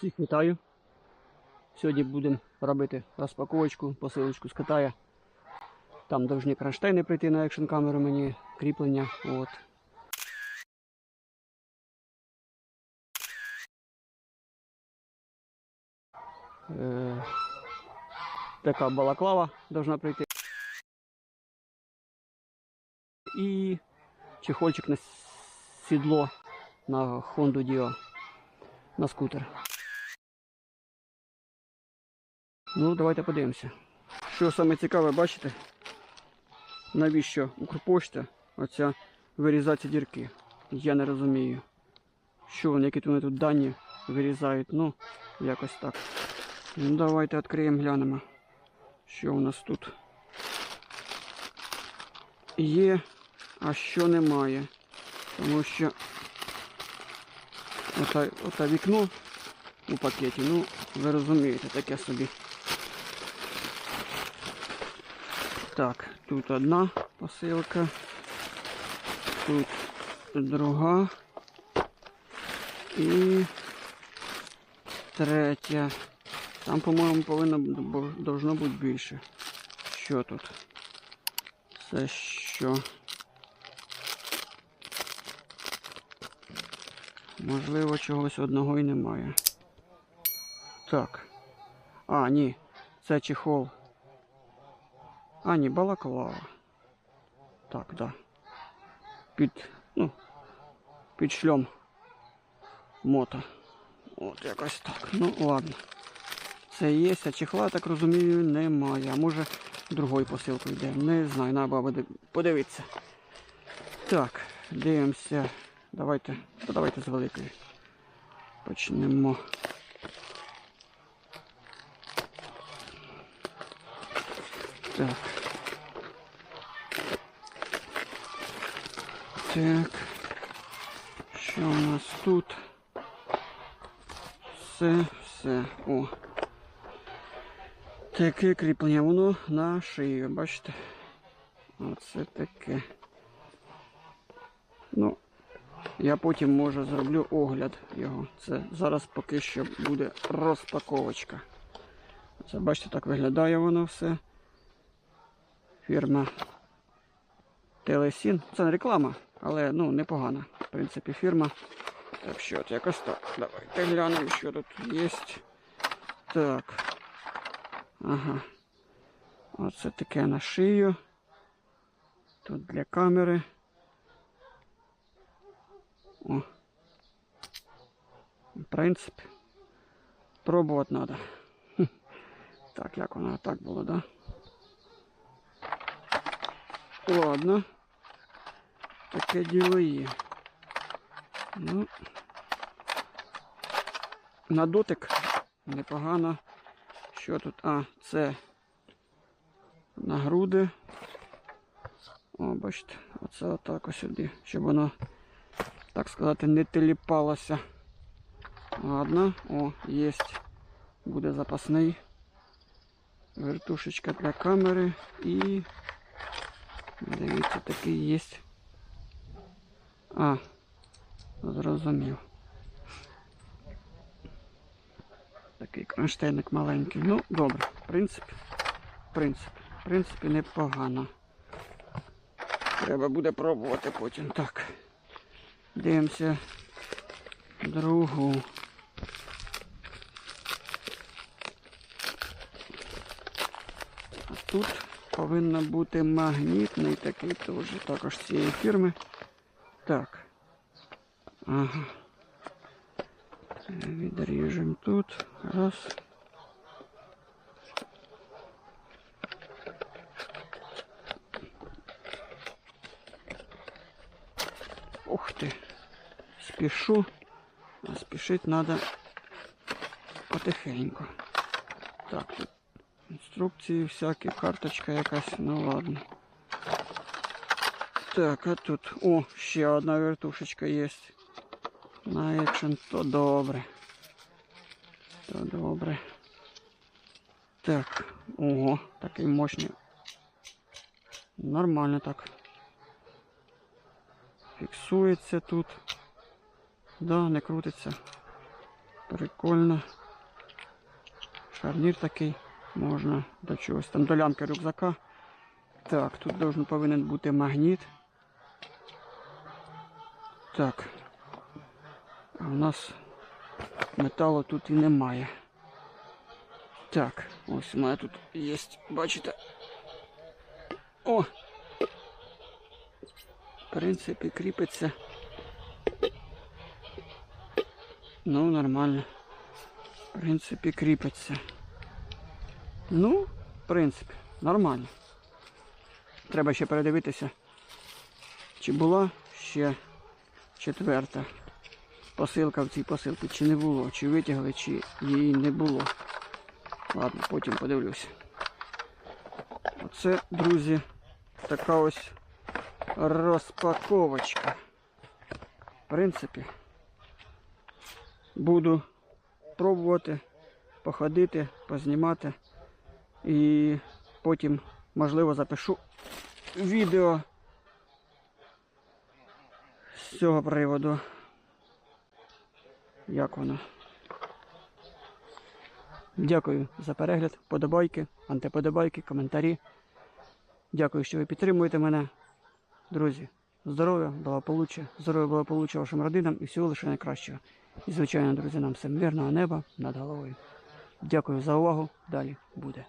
Всіх вітаю. Сьогодні будемо робити розпаковочку, посилочку з Китаю. Там повинні кронштейни прийти на екшн камеру мені, кріплення. От. Е, така балаклава должна прийти. І чехольчик на сідло на Honda Dio на скутер. Ну, давайте подивимося. Що саме цікаве, бачите? Навіщо Укрпошта оця вирізати дірки? Я не розумію. Що вони, які вони тут дані вирізають? Ну, якось так. Ну, давайте відкриємо, глянемо. Що у нас тут є, а що немає. Тому що ота, ота вікно у пакеті, ну, ви розумієте, таке собі. Так, тут одна посилка, тут друга і третя. Там, по-моєму, повинно должно бути більше. Що тут? Це що? Можливо, чогось одного і немає. Так. А, ні. Це чехол. А, ні, балаклава. Так, да. Під, ну, під шльом мото. От якось так. Ну, ладно. Це є, а чехла, так розумію, немає. А може другою посилкою йде. Не знаю, треба буде подивитися. Так, дивимося. Давайте, давайте з великої. Почнемо. Так. Так. Що у нас тут? Все, все. О. Таке кріплення, воно на шию, бачите? Оце таке. Ну, я потім може зроблю огляд його. Це зараз поки що буде розпаковочка. Це бачите, так виглядає воно все. Фірма Телесін. Це не реклама, але ну непогана. В принципі, фірма. Так що от якось так. Давайте глянемо, що тут є. Так. Ага. Оце таке на шию. Тут для камери. О. В принципі. Пробувати треба. Так, як воно так було, да? Ладно. Таке діло є. Ну. На дотик непогано. Що тут? А, це на груди. О, бачите, оце отак ось сюди, щоб воно, так сказати, не теліпалося. Ладно, о, є. Буде запасний. Вертушечка для камери і дивіться, такий є. А, зрозумів. Такий кронштейник маленький. Ну, добре, в принципі, в принципі, в принципі, непогано. Треба буде пробувати потім. Так. Дивимося другу. А тут повинен бути магнітний такий теж, також цієї фірми. Так. Ага. Відріжемо тут. Раз. Ух ти. Спішу. А спішити треба потихеньку. Так, тут інструкції всякі, карточка якась, ну ладно. Так, а тут, о, ще одна вертушечка є. На екшен, то добре. То добре. Так, ого, такий мощний. Нормально так. Фіксується тут. Да, не крутиться. Прикольно. Шарнір такий. Можна до чогось. Там долямки рюкзака. Так, тут должен повинен бути магніт. Так. А у нас металу тут і немає. Так, ось у мене тут є, бачите. О! В принципі, кріпиться. Ну, нормально. В принципі, кріпиться. Ну, в принципі, нормально. Треба ще передивитися, чи була ще четверта посилка в цій посилці, чи не було, чи витягли, чи її не було. Ладно, потім подивлюся. Оце, друзі, така ось розпаковочка. В принципі, буду пробувати походити, познімати і потім, можливо, запишу відео з цього приводу. Як воно? Дякую за перегляд, подобайки, антиподобайки, коментарі. Дякую, що ви підтримуєте мене. Друзі, здоров'я, благополуччя, здоров'я, благополуччя вашим родинам і всього лише найкращого. І, звичайно, друзі, нам всім мирного неба над головою. Дякую за увагу. Далі буде.